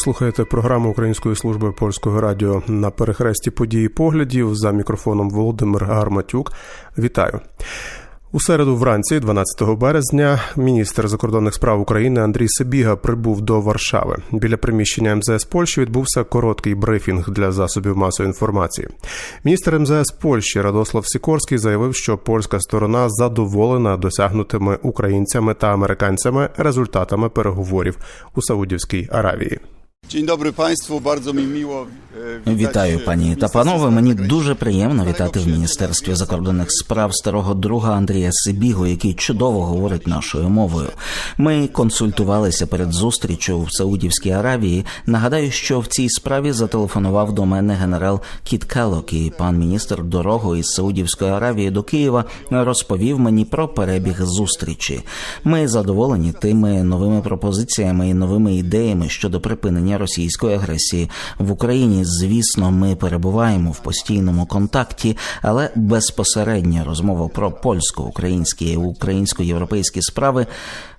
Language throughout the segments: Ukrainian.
Слухаєте програму Української служби польського радіо на перехресті події поглядів за мікрофоном Володимир Гарматюк. Вітаю. У середу вранці, 12 березня, міністр закордонних справ України Андрій Сибіга прибув до Варшави. Біля приміщення МЗС Польщі відбувся короткий брифінг для засобів масової інформації. Міністр МЗС Польщі Радослав Сікорський заявив, що польська сторона задоволена досягнутими українцями та американцями результатами переговорів у Саудівській Аравії. Dzień dobry Państwu, bardzo mi miło Вітаю, пані та панове. Мені дуже приємно вітати в міністерстві закордонних справ старого друга Андрія Сибігу, який чудово говорить нашою мовою. Ми консультувалися перед зустрічю в Саудівській Аравії. Нагадаю, що в цій справі зателефонував до мене генерал Кіт Келлок, і пан міністр дорогою із Саудівської Аравії до Києва розповів мені про перебіг зустрічі. Ми задоволені тими новими пропозиціями і новими ідеями щодо припинення російської агресії в Україні. Звісно, ми перебуваємо в постійному контакті, але безпосередня розмова про польсько-українські і українсько-європейські справи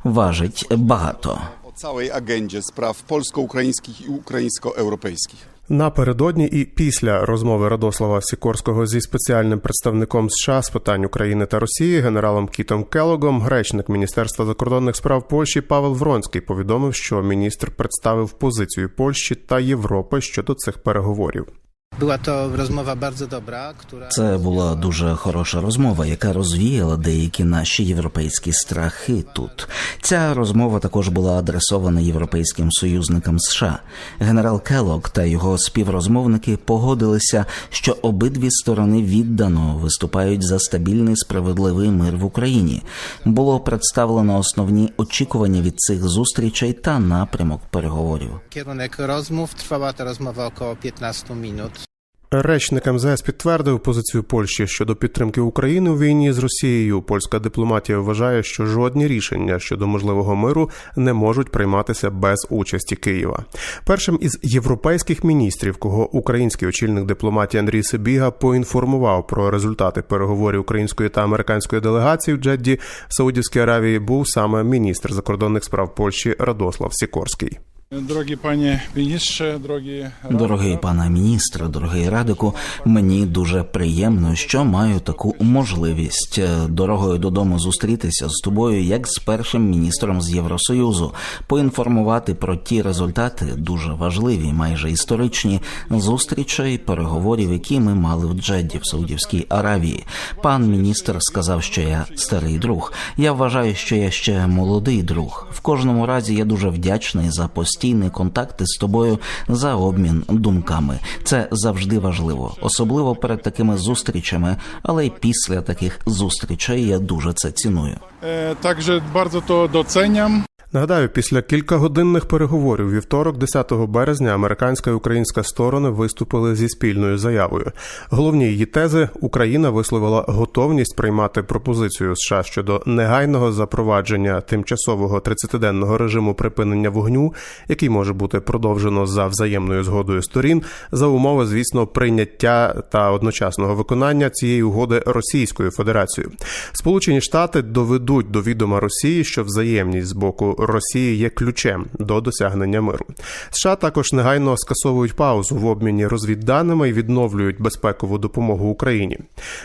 важить багато. O agendzie spraw polsko-ukraińskich i ukraińsko-europejskich. Напередодні і після розмови Радослава Сікорського зі спеціальним представником США з питань України та Росії генералом Кітом Келогом, речник Міністерства закордонних справ Польщі Павел Вронський повідомив, що міністр представив позицію Польщі та Європи щодо цих переговорів. To rozmowa bardzo dobra, która Це була дуже хороша розмова, яка розвіяла деякі наші європейські страхи тут. Ця розмова також була адресована європейським союзникам США. Генерал Келлог та його співрозмовники погодилися, що обидві сторони віддано виступають за стабільний справедливий мир в Україні. Було представлено основні очікування від цих зустрічей та напрямок переговорів. kierunek rozmów. Trwała ta rozmowa około 15 minut. Речник МЗС підтвердив позицію Польщі щодо підтримки України у війні з Росією. Польська дипломатія вважає, що жодні рішення щодо можливого миру не можуть прийматися без участі Києва. Першим із європейських міністрів, кого український очільник дипломатії Андрій Сибіга поінформував про результати переговорів української та американської делегації в Джедді в Саудівській Аравії, був саме міністр закордонних справ Польщі Радослав Сікорський. Drogi panie ministrze, drogi Дорогий пане міністре, дорогий радику, мені дуже приємно, що маю таку можливість е, дорогою додому зустрітися з тобою, як з першим міністром з Євросоюзу, поінформувати про ті результати, дуже важливі, майже історичні зустрічей, переговорів, які ми мали в Джедді в Саудівській Аравії. Пан міністр сказав, що я старий друг. Я вважаю, що я ще молодий друг. В кожному разі я дуже вдячний за постійні контакти з тобою за обмін думками. Це завжди важливо, особливо перед такими зустрічами, але й після таких зустрічей я дуже це ціную. Також дуже то doceniam. Нагадаю, після кількагодинних переговорів вівторок, 10 березня, американська і українська сторони виступили зі спільною заявою. Головні її тези Україна висловила готовність приймати пропозицію США щодо негайного запровадження тимчасового 30-денного режиму припинення вогню, який може бути продовжено за взаємною згодою сторін, за умови, звісно, прийняття та одночасного виконання цієї угоди Російською Федерацією. Сполучені Штати доведуть до відома Росії, що взаємність з боку Росії є ключем до досягнення миру. США також негайно скасовують паузу в обміні розвідданими і відновлюють безпекову допомогу Україні.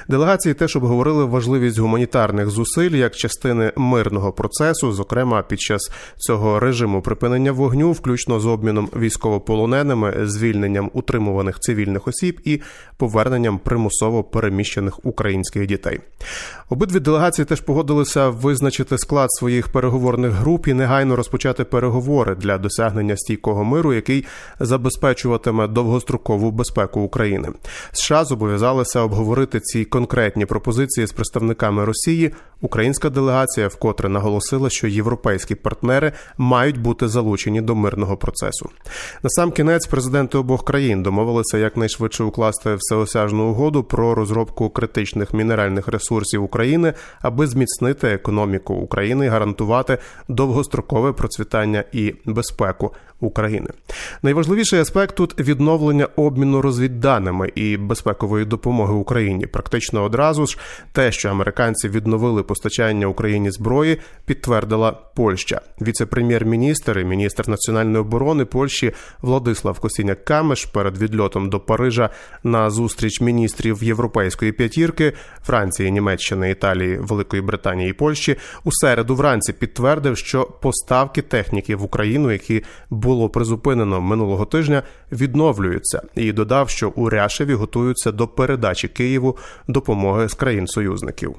Делегації теж обговорили важливість гуманітарних зусиль як частини мирного процесу, зокрема під час цього режиму припинення вогню, включно з обміном військовополоненими, звільненням утримуваних цивільних осіб і поверненням примусово переміщених українських дітей. Обидві делегації теж погодилися визначити склад своїх переговорних груп і негайно розпочати переговори для досягнення стійкого миру, який забезпечуватиме довгострокову безпеку України. США зобов'язалися обговорити ці конкретні пропозиції з представниками Росії. Українська делегація вкотре наголосила, що європейські партнери мають бути залучені до мирного процесу. На сам кінець президенти обох країн домовилися якнайшвидше укласти всеосяжну угоду про розробку критичних мінеральних ресурсів України, аби зміцнити економіку України і гарантувати довгострокову довгострокове процвітання і безпеку України. Найважливіший аспект тут відновлення обміну розвідданими і безпекової допомоги Україні. Практично одразу ж те, що американці відновили постачання Україні зброї, підтвердила Польща. Віце-прем'єр-міністр і міністр національної оборони Польщі Владислав Косіняк Камеш перед відльотом до Парижа на зустріч міністрів Європейської п'ятірки Франції, Німеччини, Італії, Великої Британії і Польщі у середу вранці підтвердив, що поставки техніки в Україну, які було призупинено минулого тижня, відновлюються, і додав, що у Ряшеві готуються до передачі Києву допомоги з країн союзників.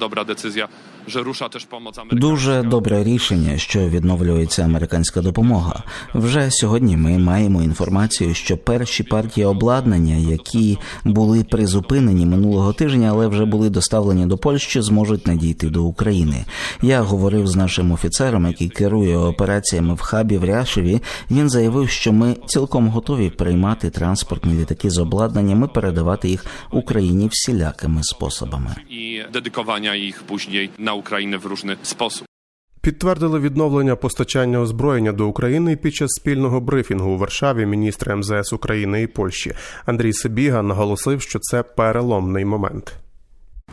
Dobra decyzja, że rusza też pomoc amerykańska. Дуже добре рішення, що відновлюється американська допомога. Вже сьогодні ми маємо інформацію, що перші партії обладнання, які були призупинені минулого тижня, але вже були доставлені до Польщі, зможуть надійти до України. Я говорив з нашим офіцером, який керує операціями в хабі в Ряшеві. Він заявив, що ми цілком готові приймати транспортні літаки з обладнанням і передавати їх Україні всілякими способами. i dedykowania ich później na Ukrainę w różny sposób. Підтвердили відновлення постачання озброєння до України під час спільного брифінгу у Варшаві міністри МЗС України і Польщі Андрій Сибіга наголосив, що це переломний момент.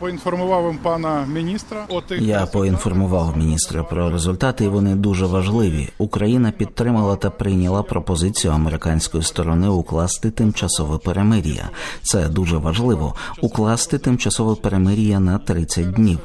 Poinformowałem пана міністра. Я поінформував міністра про результати, і вони дуже важливі. Україна підтримала та прийняла пропозицію американської сторони укласти тимчасове перемир'я. Це дуже важливо укласти тимчасове перемир'я на 30 днів.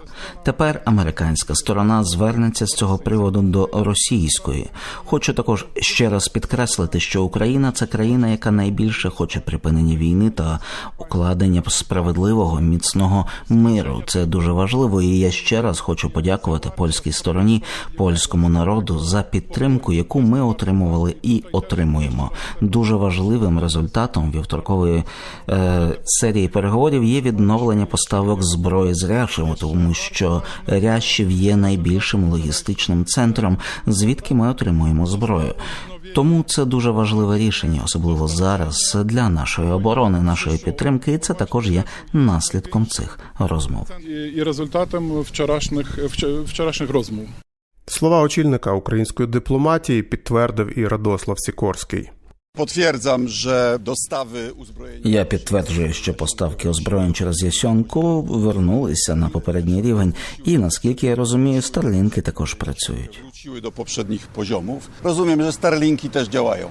Тепер американська сторона звернеться з цього приводу до російської. Хочу також ще раз підкреслити, що Україна це країна, яка найбільше хоче припинення війни та укладення справедливого міцного миру. Це дуже важливо. І я ще раз хочу подякувати польській стороні, польському народу за підтримку, яку ми отримували і отримуємо. Дуже важливим результатом вівторкової е, серії переговорів є відновлення поставок зброї з Ряшево, тому що Рящів є найбільшим логістичним центром, звідки ми отримуємо зброю. Тому це дуже важливе рішення, особливо зараз для нашої оборони, нашої підтримки. І це також є наслідком цих розмов. rezultatem wczorasznych, wczor- wczorasznych rozmów. Слова очільника української дипломатії підтвердив і Радослав Сікорський. Я підтверджую, що поставки озброєнь через Ясьонку вернулися на попередній рівень, і наскільки я розумію, старлінки також працюють. до poprzednich poziomów. Rozumiem, що старлінки теж działają.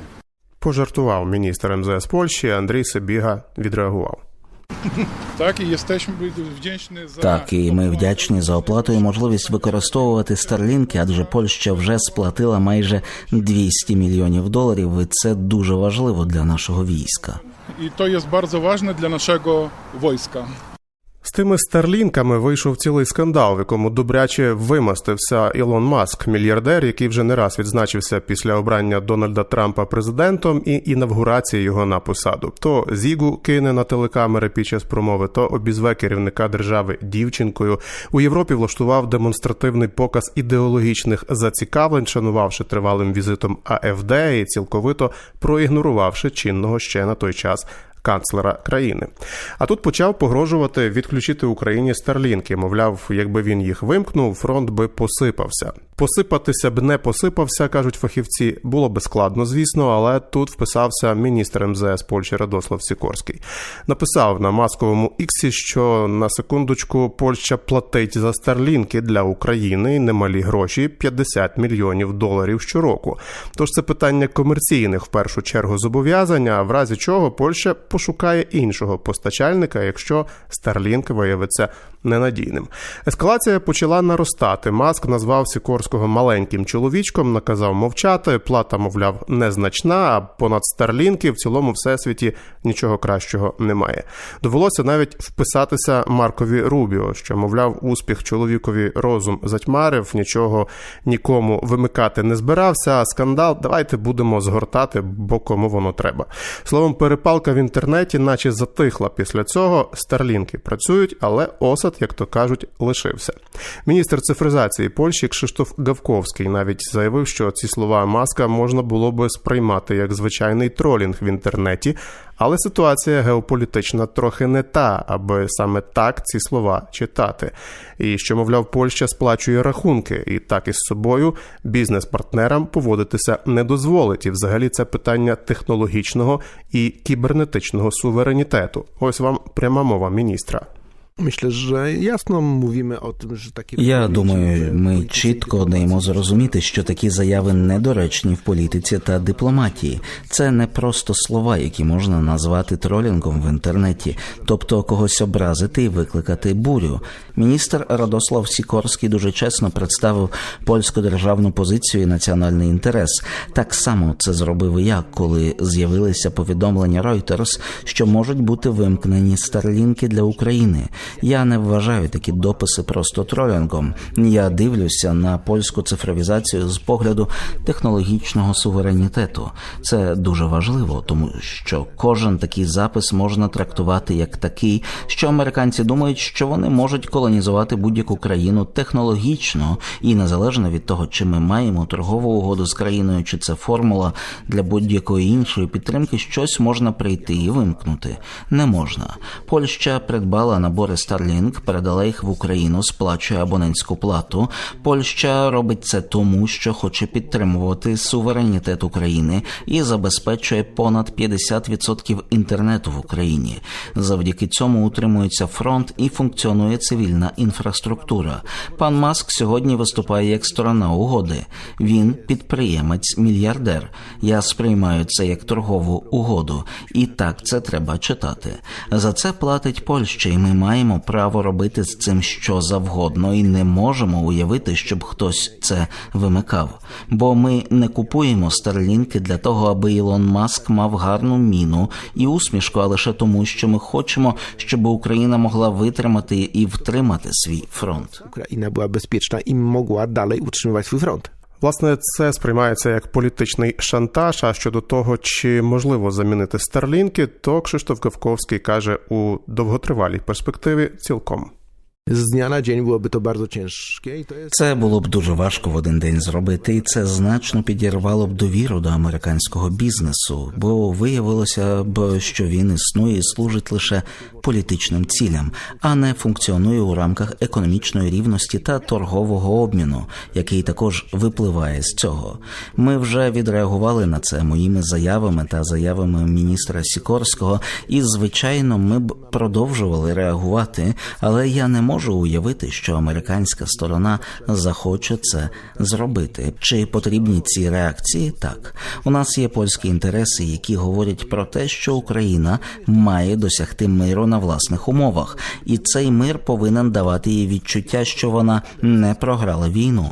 Пожартував міністр МЗС Польщі Андрій Сибіга відреагував. Tak, і jesteśmy за za Так, і ми вдячні за оплату і можливість використовувати старлінки, адже Польща вже сплатила майже 200 мільйонів доларів. І це дуже важливо для нашого війська. І то є дуже важливо для нашого wojska. З тими старлінками вийшов цілий скандал, в якому добряче вимастився Ілон Маск, мільярдер, який вже не раз відзначився після обрання Дональда Трампа президентом і інавгурації його на посаду. То зігу кине на телекамери під час промови, то обізве керівника держави дівчинкою. У Європі влаштував демонстративний показ ідеологічних зацікавлень, шанувавши тривалим візитом АФД і цілковито проігнорувавши чинного ще на той час канцлера країни. А тут почав погрожувати відключити Україні старлінки. Мовляв, якби він їх вимкнув, фронт би посипався. Посипатися б не посипався, кажуть фахівці. Було би складно, звісно, але тут вписався міністр МЗС Польщі Радослав Сікорський. Написав на масковому іксі, що на секундочку Польща платить за старлінки для України немалі гроші 50 мільйонів доларів щороку. Тож це питання комерційних в першу чергу зобов'язань, а в разі чого Польща пошукає іншого постачальника, якщо Starlink виявиться ненадійним. Ескалація почала наростати. Маск назвав Сікорського маленьким чоловічком, наказав мовчати. Плата, мовляв, незначна. А понад Старлінки в цілому всесвіті нічого кращого немає. Довелося навіть вписатися Маркові Рубіо, що мовляв, успіх чоловікові розум затьмарив, нічого нікому вимикати не збирався. А скандал давайте будемо згортати, бо кому воно треба. Словом, перепалка в інтернеті інтернеті, наче затихла після цього. Старлінки працюють, але осад, як то кажуть, лишився. Міністр цифризації Польщі Кшиштоф Гавковський навіть заявив, що ці слова маска можна було би сприймати як звичайний тролінг в інтернеті. Але ситуація геополітична трохи не та, аби саме так ці слова читати. І що, мовляв, Польща сплачує рахунки, і так із собою бізнес-партнерам поводитися не дозволить. І взагалі це питання технологічного і кібернетичного суверенітету. Ось вам пряма мова міністра. Jasno mówimy o tym, że takie Я думаю, ми чітко даємо зрозуміти, що такі заяви недоречні в політиці та дипломатії. Це не просто слова, які можна назвати тролінгом в інтернеті, тобто когось образити і викликати бурю. Міністр Радослав Сікорський дуже чесно представив польську державну позицію і національний інтерес. Так само це зробив і я, коли з'явилися повідомлення Reuters, що можуть бути вимкнені старлінки для України. Я не вважаю такі дописи просто тролінгом. Я дивлюся на польську цифровізацію з погляду технологічного суверенітету. Це дуже важливо, тому що кожен такий запис можна трактувати як такий, що американці думають, що вони можуть колонізувати будь-яку країну технологічно і незалежно від того, чи ми маємо торгову угоду з країною, чи це формула для будь-якої іншої підтримки, щось можна прийти і вимкнути. Не можна. Польща придбала набори Starlink, передала їх в Україну, сплачує абонентську плату. Польща робить це тому, що хоче підтримувати суверенітет України і забезпечує понад 50% інтернету в Україні. Завдяки цьому утримується фронт і функціонує цивільна інфраструктура. Пан Маск сьогодні виступає як сторона угоди. Він підприємець, мільярдер. Я сприймаю це як торгову угоду, і так це треба читати. За це платить Польща, і ми маємо право робити з цим що завгодно, і не можемо уявити, щоб хтось це вимикав. Бо ми не купуємо старлінки для того, аби Ілон Маск мав гарну міну і усмішку, а лише тому, що ми хочемо, щоб Україна могла витримати і втримати свій фронт. Ukraina była bezpieczna i mogła dalej utrzymywać swój front. Власне, це сприймається як політичний шантаж. А щодо того, чи можливо замінити старлінки, то Кшиштоф Гавковський каже у довготривалій перспективі цілком. Na dzień byłoby to bardzo ciężkie i to jest Це було б дуже важко в один день зробити, і це значно підірвало б довіру до американського бізнесу, бо виявилося б, що він існує і служить лише політичним цілям, а не функціонує у рамках економічної рівності та торгового обміну, який також випливає з цього. Ми вже відреагували на це моїми заявами та заявами міністра Сікорського, і звичайно, ми б продовжували реагувати, але я не можу уявити, що американська сторона захоче це зробити. Чи потрібні ці реакції? Так, у нас є польські інтереси, які говорять про те, що Україна має досягти миру на власних умовах, і цей мир повинен давати їй відчуття, що вона не програла війну.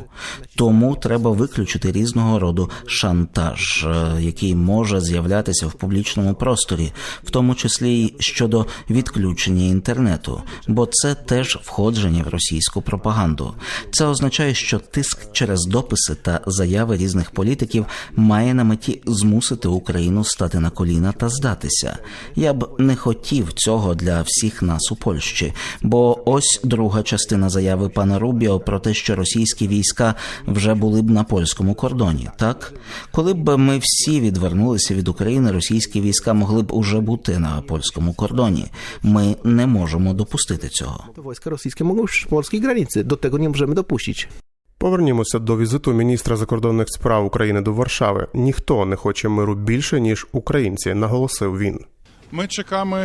Тому треба виключити різного роду шантаж, е, який може з'являтися в публічному просторі, в тому числі й щодо відключення інтернету, бо це теж входження в російську пропаганду. Це означає, що тиск через дописи та заяви різних політиків має на меті змусити Україну стати на коліна та здатися. Я б не хотів цього для всіх нас у Польщі, бо ось друга частина заяви пана Рубіо про те, що російські війська вже були б на польському кордоні. Так, коли б ми всі відвернулися від України, російські війська могли б уже бути на польському кордоні. Ми не можемо допустити цього. Rosyjskie mogą już przy polskiej granicy. Do tego nie możemy dopuścić. Повернімося до візиту міністра закордонних справ України до Варшави. Ніхто не хоче миру більше ніж українці, наголосив він. Ми чекаємо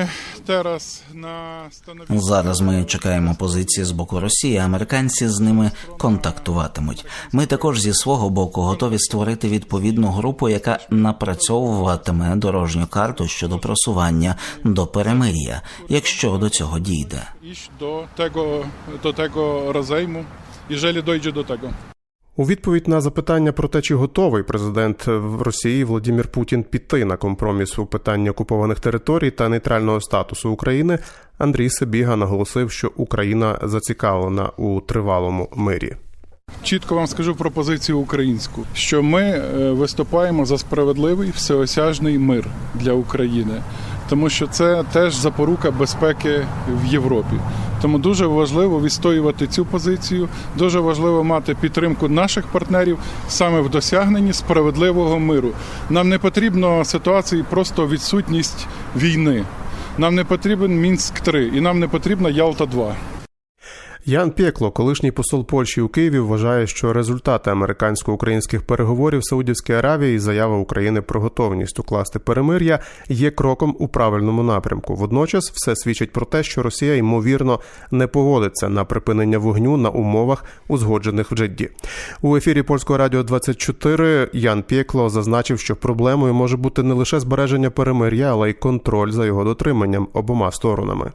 зараз на становище. Зараз ми чекаємо позиції з боку Росії. Американці з ними контактуватимуть. Ми також зі свого боку готові створити відповідну групу, яка напрацьовуватиме дорожню карту щодо просування до перемир'я, якщо до цього дійде. Iść do tego, do tego rozejmu, jeżeli dojdzie do tego. У відповідь на запитання про те, чи готовий президент Росії Володимир Путін піти на компроміс у питанні окупованих територій та нейтрального статусу України, Андрій Сибіга наголосив, що Україна зацікавлена у тривалому мирі. Чітко вам скажу про позицію українську, що ми е, виступаємо за справедливий всеосяжний мир для України. Тому що це теж запорука безпеки в Європі. Тому дуже важливо відстоювати цю позицію. Дуже важливо мати підтримку наших партнерів саме в досягненні справедливого миру. Нам не потрібно ситуації просто відсутність війни. Нам не потрібен Мінськ 3 і нам не потрібна Ялта 2 Ян Пєкло, колишній посол Польщі у Києві, вважає, що результати американсько-українських переговорів в Саудівській Аравії і заява України про готовність укласти перемир'я є кроком у правильному напрямку. Водночас все свідчить про те, що Росія ймовірно не погодиться на припинення вогню на умовах, узгоджених в Джедді. У ефірі польського радіо 24 Ян Пєкло зазначив, що проблемою може бути не лише збереження перемир'я, але й контроль за його дотриманням обома сторонами.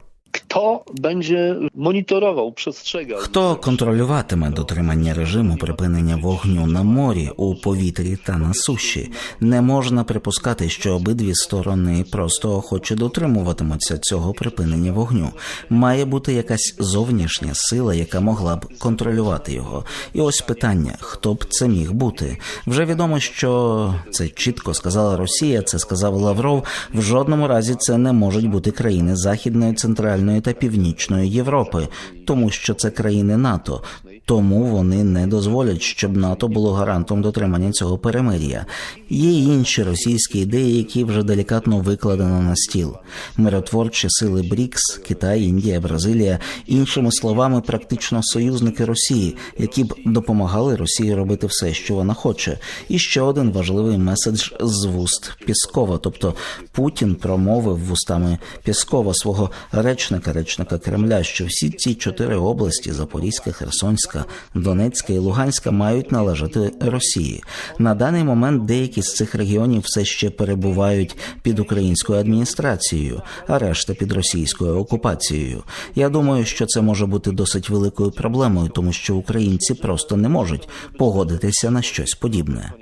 Kto będzie monitorował, przestrzegał? Хто контролюватиме дотримання режиму припинення вогню на морі, у повітрі та на суші? Не можна припускати, що обидві сторони просто охоче дотримуватимуться цього припинення вогню. Має бути якась зовнішня сила, яка могла б контролювати його. І ось питання: хто б це міг бути? Вже відомо, що це чітко сказала Росія, це сказав Лавров. В жодному разі це не можуть бути країни Західної, Центральної та Північної Європи, тому що це країни НАТО. Тому вони не дозволять, щоб НАТО було гарантом дотримання цього перемир'я. Є інші російські ідеї, які вже делікатно викладено на стіл. Миротворчі сили БРІКС, Китай, Індія, Бразилія, іншими словами, практично союзники Росії, які б допомагали Росії робити все, що вона хоче. І ще один важливий меседж з вуст Піскова, тобто Путін промовив вустами Піскова свого речника, речника Кремля, що всі ці чотири області Запорізька, Херсонська, Донецька і Луганська мають належати Росії. На даний момент деякі з цих регіонів все ще перебувають під українською адміністрацією, а решта під російською окупацією. Я думаю, що це може бути досить великою проблемою, тому що українці просто не можуть погодитися на щось подібне.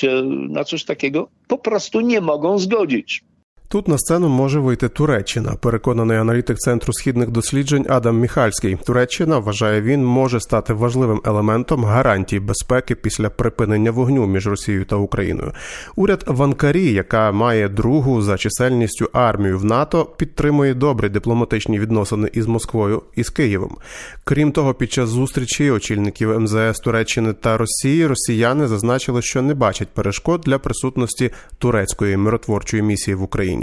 Się na coś takiego po prostu nie mogą zgodzić. Тут на сцену може вийти Туреччина, переконаний аналітик центру східних досліджень Адам Міхальський. Туреччина вважає, він може стати важливим елементом гарантії безпеки після припинення вогню між Росією та Україною. Уряд в Анкарі, яка має другу за чисельністю армію в НАТО, підтримує добрі дипломатичні відносини із Москвою і з Києвом. Крім того, під час зустрічі очільників МЗС Туреччини та Росії росіяни зазначили, що не бачать перешкод для присутності турецької миротворчої місії в Україні.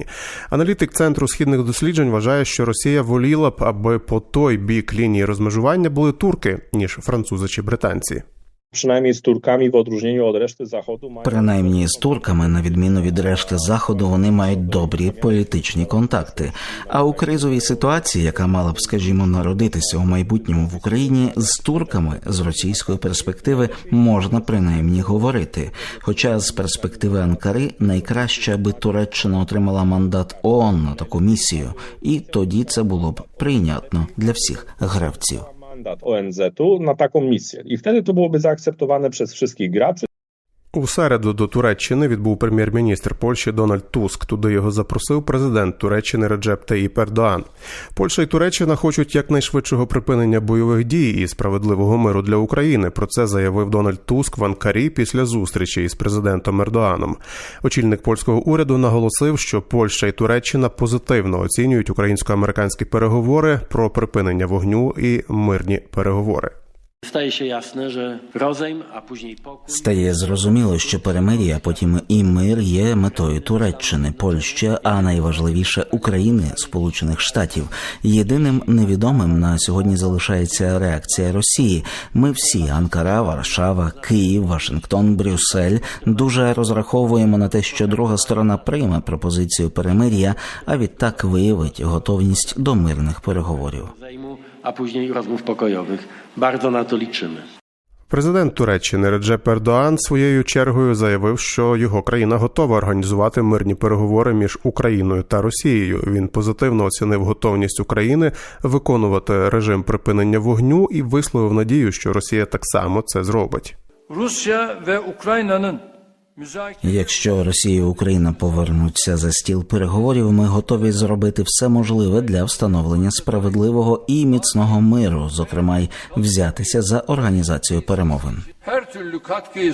Аналітик центру східних досліджень вважає, що Росія воліла б, аби по той бік лінії розмежування були турки ніж французи чи британці. Z Turkami w odróżnieniu od reszty Zachodu mają Принаймні з турками, на відміну від решти заходу, вони мають добрі політичні контакти. А у кризовій ситуації, яка мала б, скажімо, народитися у майбутньому в Україні, з турками з російської перспективи можна принаймні говорити. Хоча з перспективи Анкари найкраще, аби Туреччина отримала мандат ООН на таку місію, і тоді це було б прийнятно для всіх гравців. Mandat ONZ-u na taką misję. I wtedy to byłoby zaakceptowane przez wszystkich graczy. У середу до Туреччини відбув прем'єр-міністр Польщі Дональд Туск. Туди його запросив президент Туреччини Реджеп Таїп Ердоан. Польща і Туреччина хочуть якнайшвидшого припинення бойових дій і справедливого миру для України. Про це заявив Дональд Туск в Анкарі після зустрічі із президентом Ердоаном. Очільник польського уряду наголосив, що Польща і Туреччина позитивно оцінюють українсько-американські переговори про припинення вогню і мирні переговори. Staje się jasne, że rozejm, a później pokój. Стає зрозуміло, що перемир'я, а потім і мир є метою Туреччини, Польщі, а найважливіше України, Сполучених Штатів. Єдиним невідомим на сьогодні залишається реакція Росії. Ми всі Анкара, Варшава, Київ, Вашингтон, Брюссель дуже розраховуємо на те, що друга сторона прийме пропозицію перемир'я, а відтак виявить готовність до мирних переговорів. A później rozmów pokojowych. Bardzo na to liczymy. Президент Туреччини Реджеп Ердоан своєю чергою заявив, що його країна готова організувати мирні переговори між Україною та Росією. Він позитивно оцінив готовність України виконувати режим припинення вогню і висловив надію, що Росія так само це зробить. Ve Ukrayna'nın müzakere Якщо Росія і Україна повернуться за стіл переговорів, ми готові зробити все можливе для встановлення справедливого і міцного миру, зокрема й взятися за організацію перемовин. her türlü katkıyı.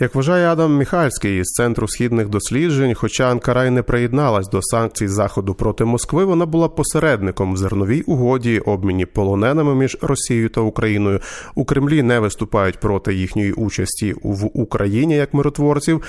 Як вважає Адам Міхальський із центру східних досліджень, хоча Анкара й не приєдналась до санкцій заходу проти Москви, вона була посередником в зерновій угоді, обміні полоненими між Росією та Україною. У Кремлі не виступають проти їхньої участі в Україні як миротворців,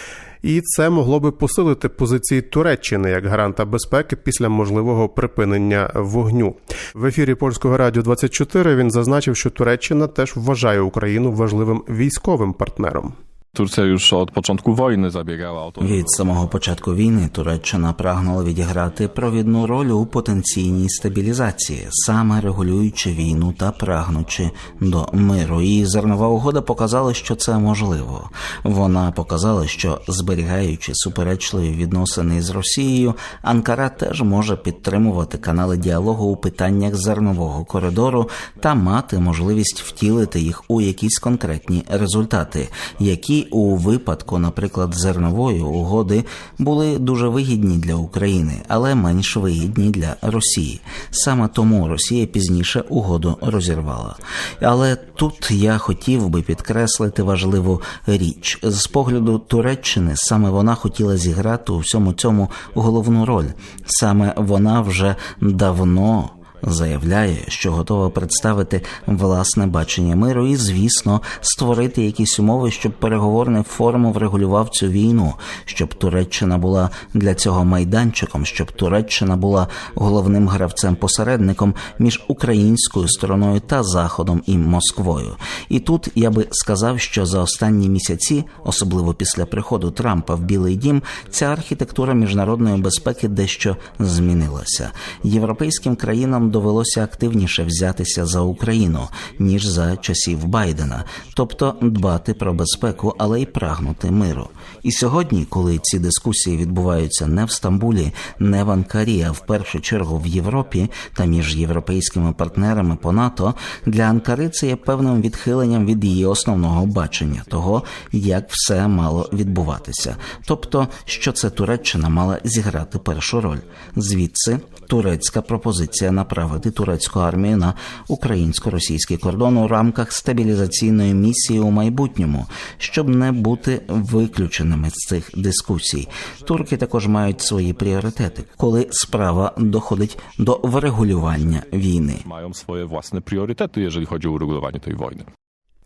і це могло би посилити позиції Туреччини як гаранта безпеки після можливого припинення вогню. В ефірі польського радіо 24 він зазначив, що Туреччина теж вважає Україну важливим військовим партнером. Turcja już od początku wojny zabiegała o. Від самого початку війни Туреччина прагнула відіграти провідну роль у потенційній стабілізації, саме регулюючи війну та прагнучи до миру. І зернова угода показала, що це можливо. Вона показала, що зберігаючи суперечливі відносини з Росією, Анкара теж може підтримувати канали діалогу у питаннях зернового коридору та мати можливість втілити їх у якісь конкретні результати, які у випадку, наприклад, зернової угоди були дуже вигідні для України, але менш вигідні для Росії. Саме тому Росія пізніше угоду розірвала. Але тут я хотів би підкреслити важливу річ з погляду Туреччини. Саме вона хотіла зіграти у всьому цьому головну роль. Саме вона вже давно заявляє, що готова представити власне бачення миру і, звісно, створити якісь умови, щоб переговорний форум врегулював цю війну, щоб Туреччина була для цього майданчиком, щоб Туреччина була головним гравцем-посередником між українською стороною та Заходом і Москвою. І тут я би сказав, що за останні місяці, особливо після приходу Трампа в Білий Дім, ця архітектура міжнародної безпеки дещо змінилася. Європейським країнам довелося активніше взятися за Україну ніж за часів Байдена, тобто дбати про безпеку, але й прагнути миру. І сьогодні, коли ці дискусії відбуваються не в Стамбулі, не в Анкарі, а в першу чергу в Європі та між європейськими партнерами по НАТО, для Анкари це є певним відхиленням від її основного бачення того, як все мало відбуватися, тобто, що це Туреччина мала зіграти першу роль. Звідси турецька пропозиція направити турецьку армію на українсько-російський кордон у рамках стабілізаційної місії у майбутньому, щоб не бути виключеними з цих дискусій. Турки також мають свої пріоритети, коли справа доходить до врегулювання війни. Маємо своє власне пріоритети, якщо ході uregulowanie tej wojny.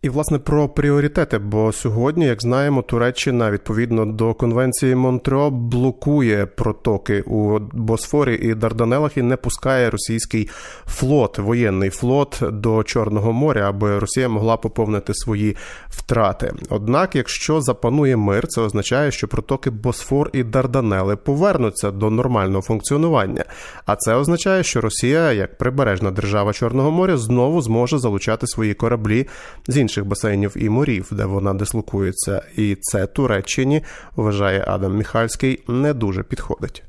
І власне про пріоритети, бо сьогодні, як знаємо, Туреччина відповідно до конвенції Монтрео блокує протоки у Босфорі і Дарданелах і не пускає російський флот, воєнний флот до Чорного моря, аби Росія могла поповнити свої втрати. Однак, якщо запанує мир, це означає, що протоки Босфор і Дарданели повернуться до нормального функціонування. А це означає, що Росія, як прибережна держава Чорного моря, знову зможе залучати свої кораблі з басейнів і морів, де вона дислокується, і це Туреччині, вважає Адам Міхальський, не дуже підходить.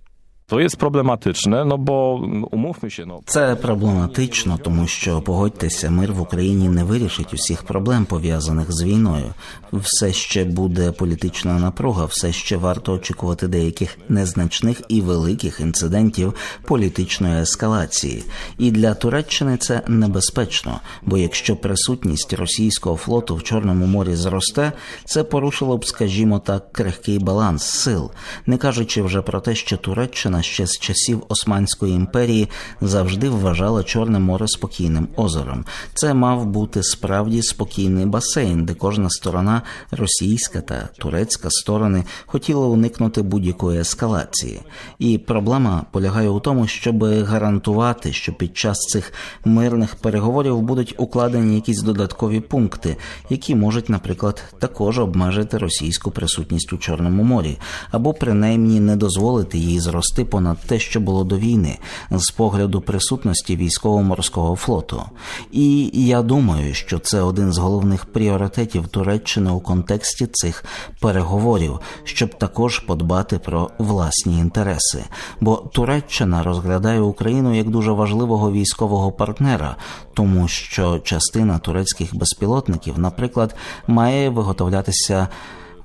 Jest problematyczne, no bo no, umówmy się, Це проблематично, тому що погодьтеся, мир в Україні не вирішить усіх проблем пов'язаних з війною. Все ще буде політична напруга, все ще варто очікувати деяких незначних і великих інцидентів політичної ескалації. І для Туреччини це небезпечно, бо якщо присутність російського флоту в Чорному морі зросте, це порушило б, скажімо так, крихкий баланс сил, не кажучи вже про те, що Туреччина ще з часів Османської імперії завжди вважала Чорне море спокійним озером. Це мав бути справді спокійний басейн, де кожна сторона, російська та турецька сторони, хотіла уникнути будь-якої ескалації. І проблема полягає у тому, щоб гарантувати, що під час цих мирних переговорів будуть укладені якісь додаткові пункти, які можуть, наприклад, також обмежити російську присутність у Чорному морі, або принаймні не дозволити їй зрости понад те, що було до війни, з погляду присутності військово-морського флоту. І я думаю, що це один з головних пріоритетів Туреччини у контексті цих переговорів, щоб також подбати про власні інтереси. Бо Туреччина розглядає Україну як дуже важливого військового партнера, тому що частина турецьких безпілотників, наприклад, має виготовлятися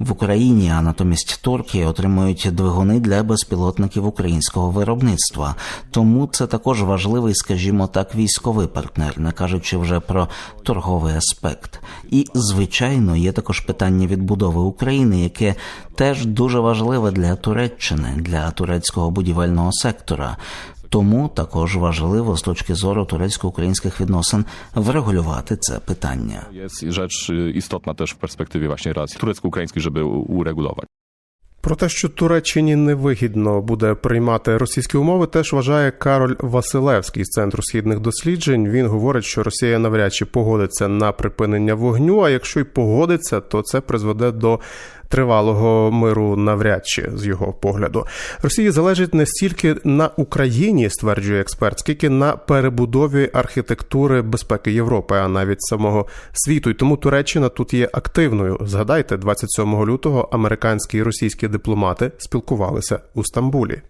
в Україні, а натомість Турки отримують двигуни для безпілотників українського виробництва. Тому це також важливий, скажімо так, військовий партнер, не кажучи вже про торговий аспект. І звичайно, є також питання відбудови України, яке теж дуже важливе для Туреччини, для турецького будівельного сектора. Тому також важливо з точки зору турецько-українських відносин wрегулювати це питання. Y, istotna też w perspektywie właśnie relacji turecko-ukraińskich, żeby u- uregulować. Про те, що Туреччині невигідно буде приймати російські умови, теж вважає Кароль Василевський з центру східних досліджень. Він говорить, що Росія навряд чи погодиться на припинення вогню. А якщо й погодиться, то це призведе до тривалого миру навряд чи з його погляду. Росії залежить не стільки на Україні, стверджує експерт, скільки на перебудові архітектури безпеки Європи, а навіть самого світу. І тому Туреччина тут є активною. Згадайте, 27 лютого американські і російські дипломати спілкувалися у Стамбулі.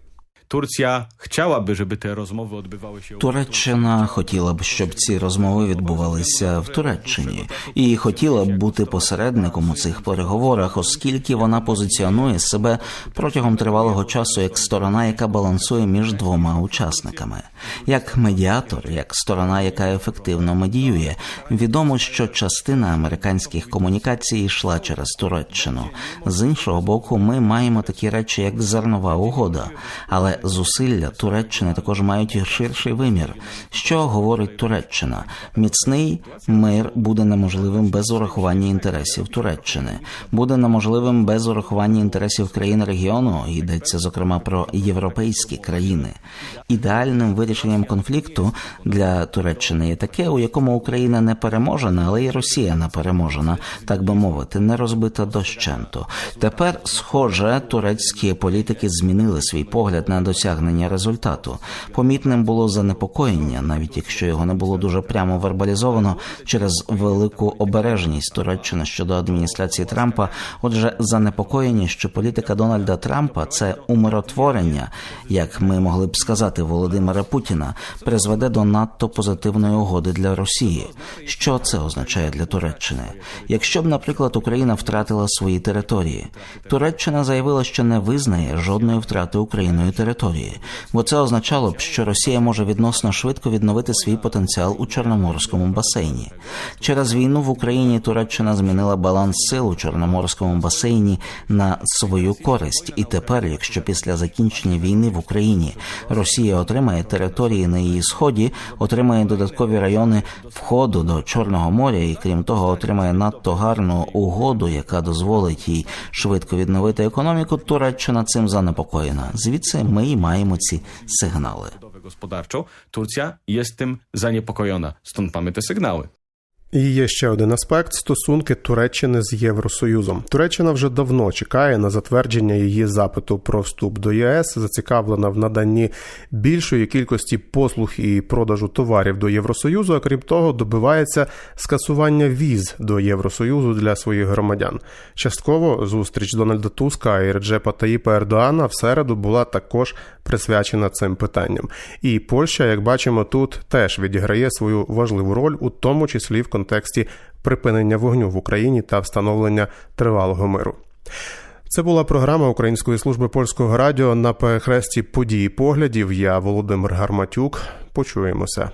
Turcja chciałaby, żeby te rozmowy odbywały się. Туреччина хотіла б, щоб ці розмови відбувалися в Туреччині, і хотіла б бути посередником у цих переговорах, оскільки вона позиціонує себе протягом тривалого часу як сторона, яка балансує між двома учасниками, як медіатор, як сторона, яка ефективно медіює. Відомо, що частина американських комунікацій йшла через Туреччину. З іншого боку, ми маємо такі речі, як зернова угода, але зусилля Туреччини також мають ширший вимір. Що говорить Туреччина? Міцний мир буде неможливим без урахування інтересів Туреччини, буде неможливим без урахування інтересів країн регіону. Йдеться зокрема про європейські країни. Ідеальним вирішенням конфлікту для Туреччини є таке, у якому Україна не переможена, але й Росія не переможена, так би мовити, не розбита дощенту. Тепер, схоже, турецькі політики змінили свій погляд на досягнення результату. Помітним було занепокоєння, навіть якщо його не було дуже прямо вербалізовано через велику обережність Туреччини щодо адміністрації Трампа. Отже, занепокоєння, що політика Дональда Трампа це умиротворення, як ми могли б сказати Володимира Путіна, призведе до надто позитивної угоди для Росії. Що це означає для Туреччини? Якщо б, наприклад, Україна втратила свої території, Туреччина заявила, що не визнає жодної втрати Україною території, бо це означало б, що Росія може відносно швидко відновити свій потенціал у Чорноморському басейні. Через війну в Україні Туреччина змінила баланс сил у Чорноморському басейні на свою користь, і тепер, якщо після закінчення війни в Україні Росія отримає території на її сході, отримає додаткові райони входу до Чорного моря, і крім того, отримає надто гарну угоду, яка дозволить їй швидко відновити економіку. Туреччина цим занепокоєна. Звідси ми й mają ci sygnały. Gospodarczo Turcja jest tym zaniepokojona. Stąd mamy te sygnały. І є ще один аспект стосунки Туреччини з Євросоюзом. Туреччина вже давно чекає на затвердження її запиту про вступ до ЄС, зацікавлена в наданні більшої кількості послуг і продажу товарів до Євросоюзу. А крім того, добивається скасування віз до Євросоюзу для своїх громадян. Частково зустріч Дональда Туска і Реджепа Таїпа Ердоана в середу була також присвячена цим питанням. І Польща, як бачимо, тут теж відіграє свою важливу роль, у тому числі в контексті припинення вогню в Україні та встановлення тривалого миру. Це була програма Української служби польського радіо на перехресті події поглядів. Я Володимир Гарматюк. Почуємося.